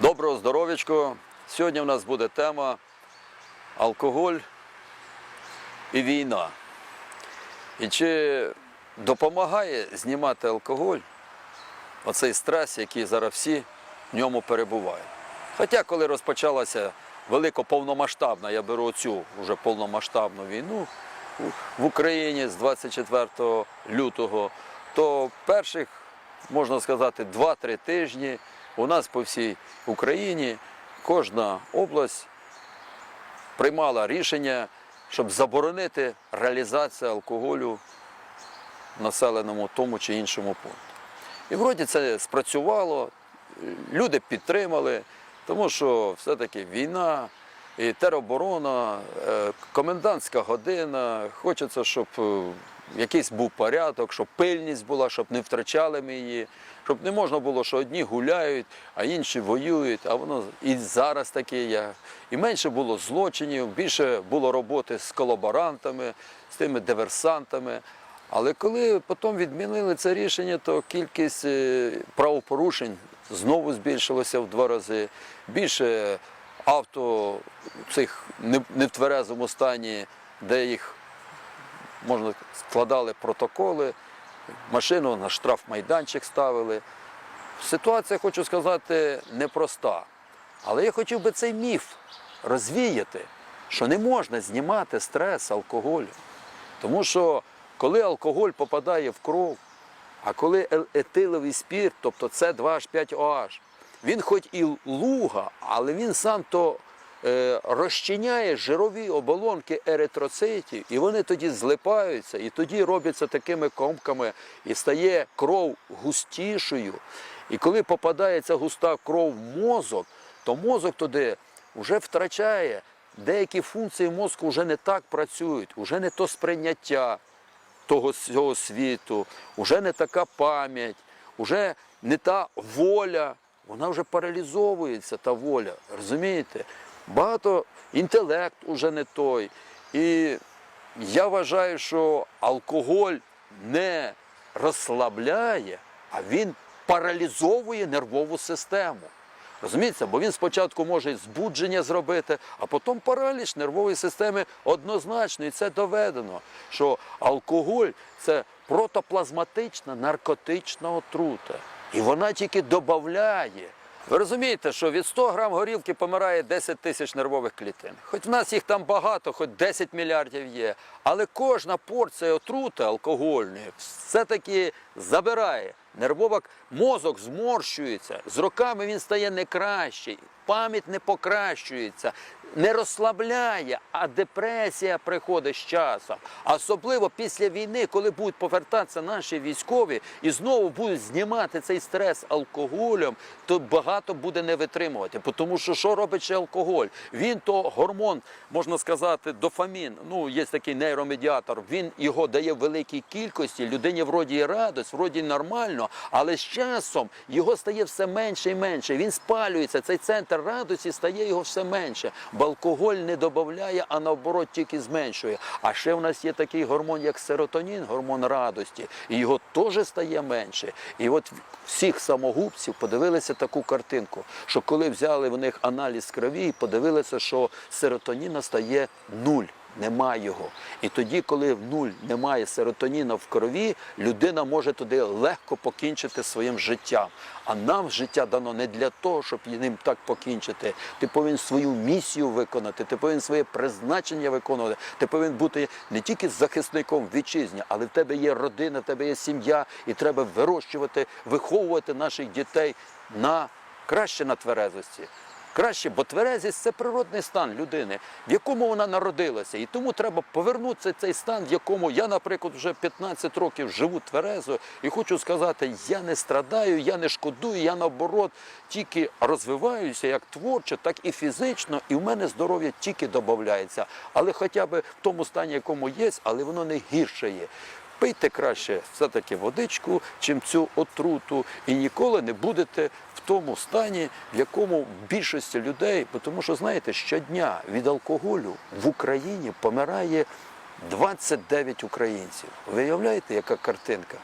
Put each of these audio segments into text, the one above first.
Доброго здоров'ячко. Сьогодні в нас буде тема алкоголь і війна. І чи допомагає знімати алкоголь оцей стрес, який зараз всі в ньому перебувають. Хоча, коли розпочалася велика повномасштабна, я беру цю вже повномасштабну війну в Україні з 24 лютого, то перших, можна сказати, 2-3 тижні у нас по всій Україні кожна область приймала рішення, щоб заборонити реалізацію алкоголю населеному тому чи іншому пункті. І вроді це спрацювало, люди підтримали, тому що все-таки війна і тероборона, е, комендантська година, хочеться, щоб е, якийсь був порядок, щоб пильність була, щоб не втрачали ми її, щоб не можна було, що одні гуляють, а інші воюють, а воно і зараз таке є. І менше було злочинів, більше було роботи з колаборантами, з тими диверсантами. Але коли потім відмінили це рішення, то кількість е, правопорушень знову збільшилася в два рази. Більше авто цих не в тверезому стані, де їх можна складали протоколи, машину на штрафмайданчик ставили. Ситуація, хочу сказати, непроста. Але я хотів би цей міф розвіяти, що не можна знімати стрес алкоголю. Тому що коли алкоголь попадає в кров, а коли е- етиловий спірт, тобто це 2H5OH, він хоч і луга, але він сам то розчиняє жирові оболонки еритроцитів, і вони тоді злипаються, і тоді робляться такими комками, і стає кров густішою. І коли попадає ця густа кров в мозок, то мозок туди вже втрачає. Деякі функції мозку вже не так працюють, вже не то сприйняття того всього світу, вже не така пам'ять, вже не та воля, вона вже паралізовується, та воля. Розумієте? Багато інтелект уже не той. І я вважаю, що алкоголь не розслабляє, а він паралізовує нервову систему. Розумієте, бо він спочатку може збудження зробити, а потім параліч нервової системи однозначно, і це доведено, що алкоголь це протоплазматична наркотична отрута. І вона тільки додає. Ви розумієте, що від 100 грам горілки помирає 10 тисяч нервових клітин. Хоч в нас їх там багато, хоч 10 мільярдів є. Але кожна порція отрути алкогольної все-таки забирає. Нервовок мозок зморщується, з роками він стає не кращий, пам'ять не покращується, не розслабляє, а депресія приходить з часом. Особливо після війни, коли будуть повертатися наші військові і знову будуть знімати цей стрес алкоголем, то багато буде не витримувати. Тому що що робить ще алкоголь? Він то гормон, можна сказати, дофамін. Ну, є такий нейромедіатор. Він його дає в великій кількості. Людині вроді і радость, вроді нормально, але з часом його стає все менше і менше. Він спалюється. Цей центр радості стає його все менше. Алкоголь не додає, а наоборот тільки зменшує. А ще в нас є такий гормон, як серотонін, гормон радості, і його теж стає менше. І от всіх самогубців подивилися таку картинку, що коли взяли в них аналіз крові, подивилися, що серотоніна стає нуль. Нема його. І тоді, коли в нуль немає серотоніна в крові, людина може туди легко покінчити своїм життям. А нам життя дано не для того, щоб ним так покінчити. Ти повинен свою місію виконати, ти повинен своє призначення виконувати. Ти повинен бути не тільки захисником вітчизні, але в тебе є родина, в тебе є сім'я, і треба вирощувати, виховувати наших дітей на краще на тверезості. Краще, бо тверезість це природний стан людини, в якому вона народилася. І тому треба повернутися цей стан, в якому я, наприклад, вже 15 років живу тверезо, і хочу сказати, я не страдаю, я не шкодую, я наоборот тільки розвиваюся як творчо, так і фізично, і в мене здоров'я тільки додається. Але хоча б в тому стані, якому є, але воно не гірше є. Пийте краще все-таки водичку, чим цю отруту, і ніколи не будете в тому стані, в якому більшості людей, бо тому що знаєте, щодня від алкоголю в Україні помирає 29 українців. Ви уявляєте, яка картинка?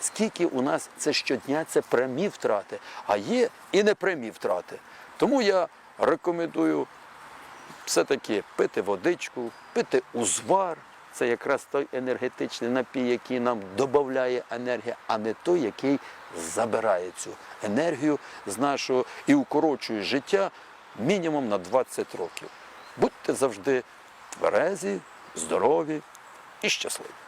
скільки у нас це щодня це прямі втрати, а є і непрямі втрати. Тому я рекомендую все-таки пити водичку, пити узвар. Це якраз той енергетичний напій, який нам додає енергію, а не той, який забирає цю енергію з нашого і укорочує життя мінімум на 20 років. Будьте завжди тверезі, здорові і щасливі.